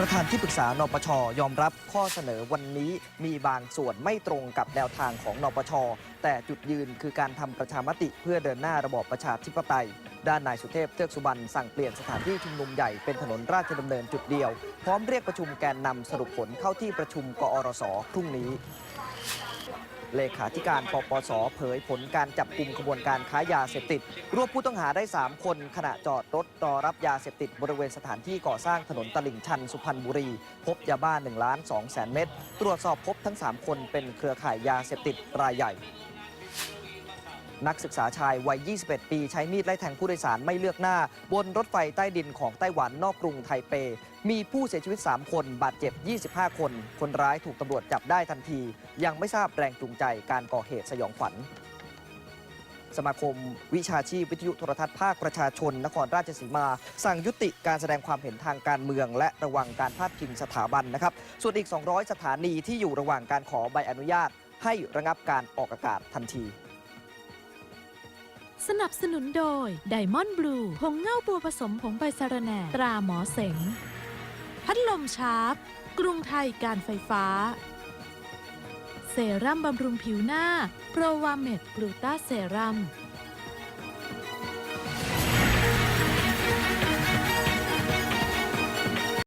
ประธานที่ปรึกษานปชยอมรับข้อเสนอวันนี้มีบางส่วนไม่ตรงกับแนวทางของนปช แต่จุดยืนคือการทำประชามติเพื่อเดินหน้าระบอบประชาธิปไตย ด้านนายสุเทพเทือกสุบรรณสั่งเปลี่ยนสถานที่ชุมนุมใหญ่เป็นถนนราชดำเนินจุดเดียว พร้อมเรียกประชุมแกนนำสรุปผลเข้าที่ประชุมกอรสพรุ่งนี้ เลขาธิการปปส เผยผลการจับกลุ่มขบวนการค้ายาเสพติด รวบผู้ต้องหาได้ 3 คน ขณะจอดรถรอรับยาเสพติดบริเวณสถานที่ก่อสร้างถนนตลิ่งชันสุพรรณบุรี พบยาบ้า1ล้าน2แสนเม็ดตรวจสอบพบทั้ง 3 คนเป็นเครือข่ายยาเสพติดรายใหญ่ นักศึกษาชายวัย 21 ปี ใช้มีดไล่แทงผู้โดยสารไม่เลือกหน้า บนรถไฟใต้ดินของไต้หวันนอกกรุงไทเป มีผู้เสียชีวิต 3 คน บาดเจ็บ 25 คน คนร้ายถูกตำรวจจับได้ทันที ยังไม่ทราบแรงจูงใจการก่อเหตุสยองขวัญสมาคมวิชาชีพวิทยุโทรทัศน์ภาคประชาชน นครราชสีมา สั่งยุติการแสดงความเห็นทางการเมือง และระวังการพาดพิงสถาบันนะครับ ส่วนอีก 200 สถานีที่อยู่ระหว่างการขอใบอนุญาต ให้ระงับการออกอากาศทันที สนับสนุนโดยไดมอนด์บลูผงเง่าบัวผสมผงใบสะระแหน่ตราหมอเสง พัดลมชาร์ปกรุงไทยการไฟฟ้า เซรั่มบำรุงผิวหน้า โปรวาเมดกลูตาเซรั่ม